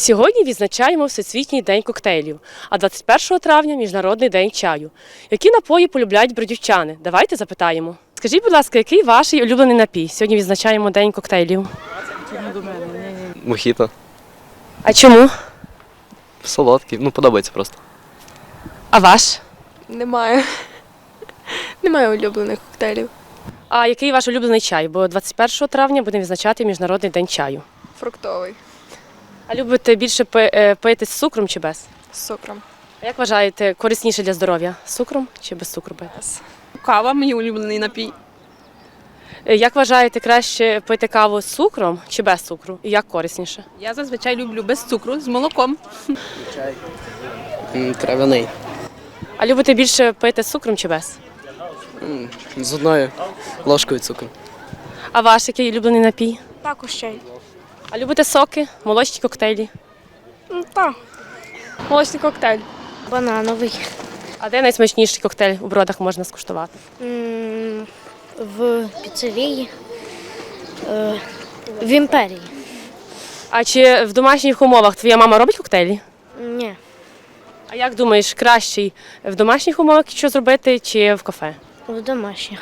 Сьогодні відзначаємо Всесвітній день коктейлів, а 21 травня Міжнародний день чаю. Які напої полюбляють бродівчани? Давайте запитаємо. Скажіть, будь ласка, який ваш улюблений напій? Сьогодні відзначаємо День коктейлів. Мохіто. А чому? Солодкий. Ну, подобається просто. А ваш? Немає. Немає улюблених коктейлів. А який ваш улюблений чай? Бо 21 травня будемо відзначати Міжнародний день чаю. Фруктовий А любите більше пи- е, пити з цукром чи без? з цукром. А як вважаєте, корисніше для здоров'я? З цукром чи без цукру пити? Кава мені улюблений напій. Е, Як вважаєте, краще пити каву з цукром чи без цукру? І як корисніше? Я зазвичай люблю без цукру з молоком. Травяний. А любите більше пити з цукром чи без? З одною ложкою цукру. А ваш який улюблений напій? Також чай. А любите соки, молочні коктейлі? Ну, так. Молочний коктейль. Банановий. А де найсмачніший коктейль у бродах можна скуштувати? М, В піцерії. Е, В імперії. А чи в домашніх умовах твоя мама робить коктейлі? Ні. А як думаєш, кращий в домашніх умовах що зробити, чи в кафе? В домашніх.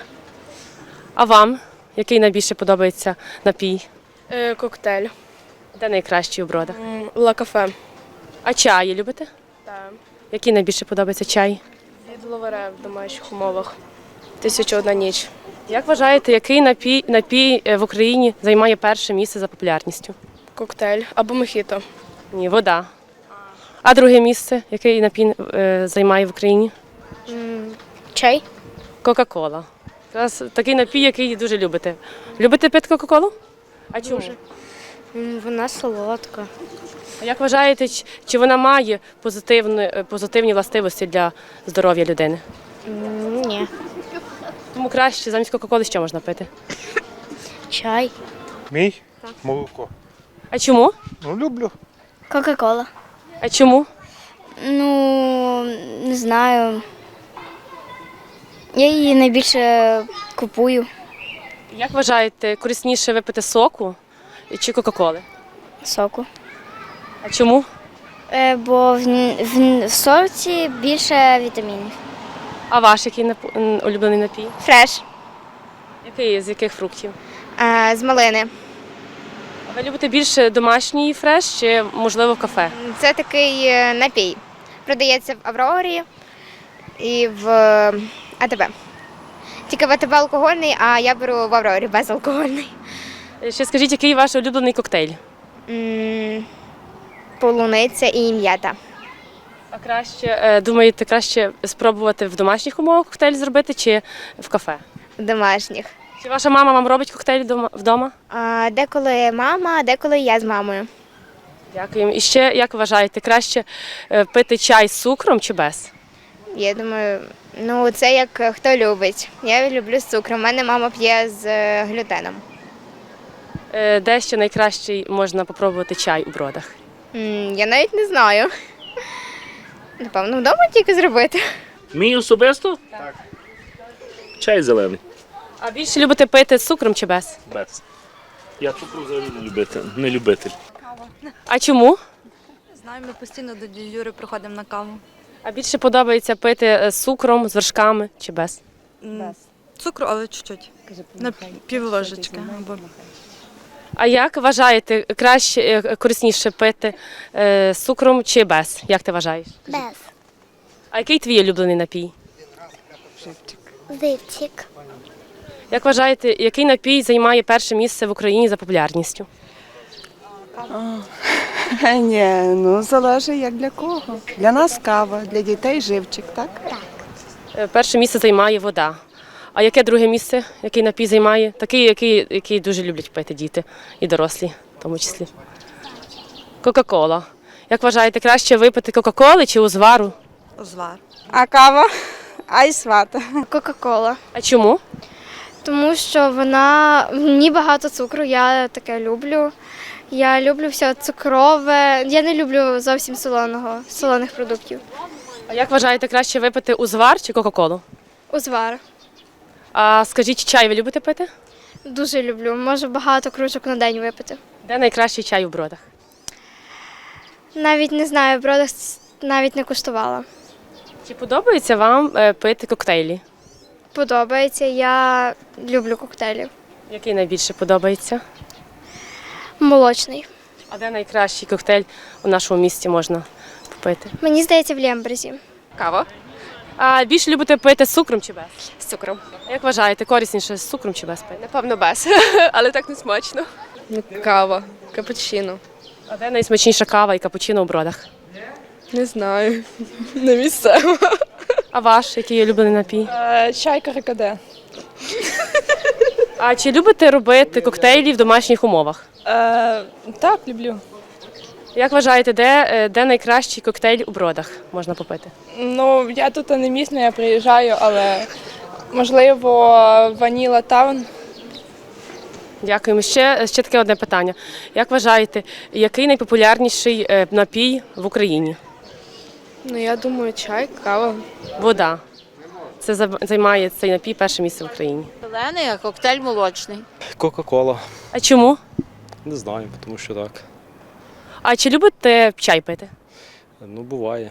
А вам який найбільше подобається напій? Е, коктейль. Де найкращий у бродах? М, Ла кафе. А чаї любите? Так. Який найбільше подобається чай? Від ловере в домашніх умовах. Тисяча одна ніч. Як вважаєте, який напій, напій е, в Україні займає перше місце за популярністю? Коктейль або мохіто. Ні, вода. А друге місце, який напій е, займає в Україні? Чай? Кока-кола. Якраз такий напій, який дуже любите. Любите пити Кока-колу? А чому? М, Вона солодка. А як вважаєте, чи- вона має позитивні, е, позитивні властивості для здоров'я людини? Ні. Тому краще замість Кока-коли що можна пити? Чай. Мій? Молоко. А чому? Ну, люблю. Кока-кола. А чому? Ну, не знаю. Я її найбільше купую. Як вважаєте, корисніше випити соку чи Кока-коли? Соку. А чому? Е, Бо в, в, в соці більше вітамінів. А ваш який нап- м, улюблений напій? Фреш Який з яких фруктів? е, з малини. А ви любите більше домашній фреш чи можливо в кафе? Це такий е, напій. Продається в Аврорі і в е, АТБ. Тільки в АТБ алкогольний, а я беру в Аврорі безалкогольний. Ще скажіть, який ваш улюблений коктейль? М, Полуниця і м'ята. А краще е, думаєте, краще спробувати в домашніх умовах коктейль зробити чи в кафе? Домашніх. Чи ваша мама вам робить коктейль дома- вдома? А деколи мама, а деколи я з мамою. Дякуємо. І ще як вважаєте, краще е, пити чай з цукром чи без? Я думаю, ну це як е, хто любить. Я люблю з цукром. У мене мама п'є з е, глютеном. Е, Де ще найкращий можна попробувати чай у бродах? М, Я навіть не знаю. Напевно, вдома тільки зробити. Мій особисто? Так. Чай зелений. А більше любите пити з цукром чи без? Без. Я цукру взагалі не любитель. Не любитель. А чому? Знаю, ми постійно до Юри приходимо на каву. А більше подобається пити е, з цукром, з вершками чи без? Без. Цукру, але чуть-чуть. На пів ложечки. А як вважаєте, краще е, корисніше пити е, з цукром чи без? Як ти вважаєш? Без. А який твій улюблений напій? Зивчик. Як вважаєте, який напій займає перше місце в Україні за популярністю? Ні, ну залежить як для кого. Для нас кава, для дітей живчик, так? Е, Перше місце займає вода. А яке друге місце, який напій займає? Такий, який, який дуже люблять пити діти і дорослі, в тому числі. Кока-кола. Як вважаєте, краще випити Кока-коли чи узвару? Звар. А кава? Айсвата. Кока-кола. А чому? Тому що вона в ній багато цукру, я таке люблю. Я люблю все цукрове. Я не люблю зовсім солоного, солоних продуктів. А як вважаєте, краще випити узвар чи Кока-колу? Узвар. А скажіть, чай ви любите пити? Дуже люблю. Можу багато кружок на день випити. Де найкращий чай у бродах? Навіть не знаю, в бродах навіть не куштувала. Чи подобається вам е, пити коктейлі? Подобається, я люблю коктейлі. Який найбільше подобається? Молочний. А де найкращий коктейль у нашому місті можна попити? Мені здається, в Лємберзі. Кава А більше любите пити з цукром чи без? З цукром. Як вважаєте, корисніше з цукром чи без пити? Напевно, без, але так не смачно. Кава, капучино. А де найсмачніша кава і капучино у бродах? Не знаю. Не місцево. А ваш, який є улюблений напій? Чай каракаде. А чи любите робити коктейлі в домашніх умовах? Так, люблю. Як вважаєте, де, е, де найкращий коктейль у бродах можна попити? Ну, я тут не місно, я приїжджаю, але можливо ваніла таун. Дякуємо. Ще, ще таке одне питання. Як вважаєте, який найпопулярніший е, напій в Україні? Ну, я думаю, чай, кава. Вода. Це за- займає цей напій перше місце в Україні. Зелений, а коктейль молочний. Кока-кола. А чому? Не знаю, тому що так. А чи любите чай пити? Ну, буває.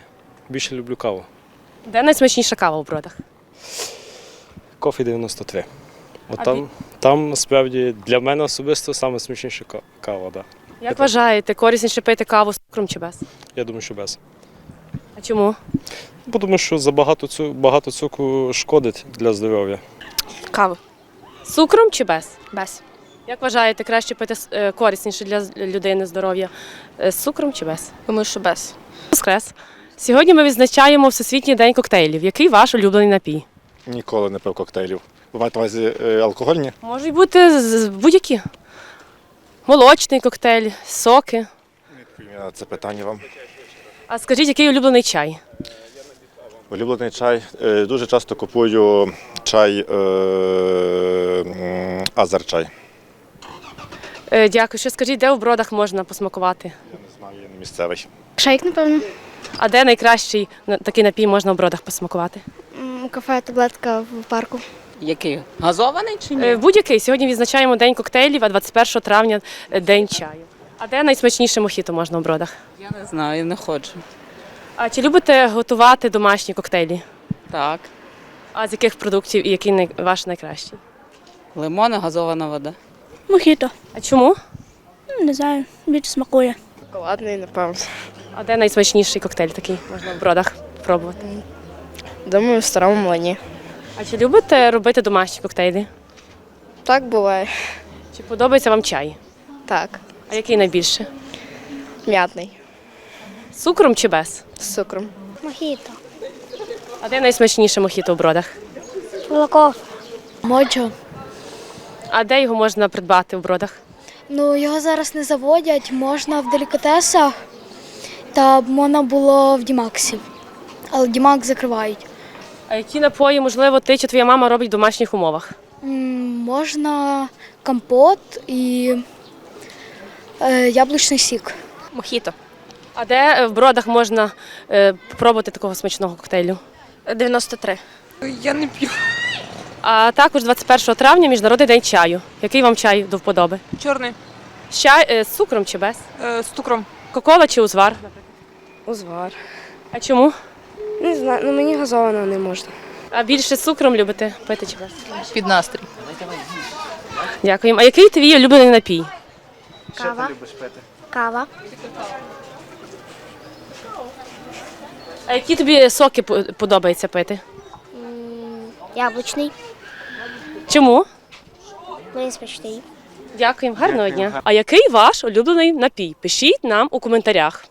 Більше люблю каву. Де найсмачніша кава у бродах? Кофі 93. От А там, там насправді для мене особисто саме смачніша ка- кава, да. Як вважаєте, корисніше пити каву з цукром чи без? Я думаю, що без. А чому? Бо Тому що забагато цу, багато цукру шкодить для здоров'я. Кава. З цукром чи без? Без. Як вважаєте, краще пити е, корисніше для людини здоров'я е, з цукром чи без? Думаю, що без. Воскрес. Сьогодні ми відзначаємо Всесвітній день коктейлів. Який ваш улюблений напій? Ніколи не пив коктейлів. Ви маєте на увазі е, алкогольні? Можуть бути з- з- будь-які. Молочний коктейль, соки. Відповім на це питання вам. А скажіть, який улюблений чай? Улюблений чай. Е, Дуже часто купую чай е, азерчай. Е, Дякую. Ще скажіть, де у бродах можна посмакувати? Я не знаю, я не місцевий. Шейк, напевно. А де найкращий такий напій можна у бродах посмакувати? Кафе таблетка в парку. Який? Газований чи Е, Будь-який. Сьогодні відзначаємо День коктейлів, а 21 травня День чаю. А де найсмачніше мохіто можна у бродах? Я не знаю, не хочу. А чи любите готувати домашні коктейлі? Так. А з яких продуктів і який най- ваш найкращий? Лимон і газована вода. Мохіто. А чому? Не знаю, більше смакує. Шоколадний, напевно. А де найсмачніший коктейль такий можна в бродах пробувати? Думаю, в старому млині. А чи любите робити домашні коктейлі? Так буває. Чи подобається вам чай? Так. А який найбільше? М'ятний. З цукром чи без? З цукром. Мохіто. А де найсмачніше мохіто в бродах? Молоко. Моджо. А де його можна придбати в бродах? Ну, його зараз не заводять, можна в делікатесах, та можна було в Дімаксі. Але Дімак закривають. А які напої, можливо, ти чи твоя мама робить в домашніх умовах? М, Можна компот і яблучний сік. Мохіто. А де е, в бродах можна е, спробувати такого смачного коктейлю? 93. Я не п'ю. А також 21 травня Міжнародний день чаю. Який вам чай до вподоби? Чорний З Чай е, з цукром чи без? е, з цукром. Кока-кола чи узвар? Узвар. А чому? Не знаю, ну мені газовано не можна. А більше з цукром любите пити чи без? Під настрій. Дякуємо. А який твій улюблений напій? Кава. Кава. А які тобі соки по- подобається пити? Яблучний. Чому? Мені смачний. Дякуємо, гарного дня. А який ваш улюблений напій? Пишіть нам у коментарях.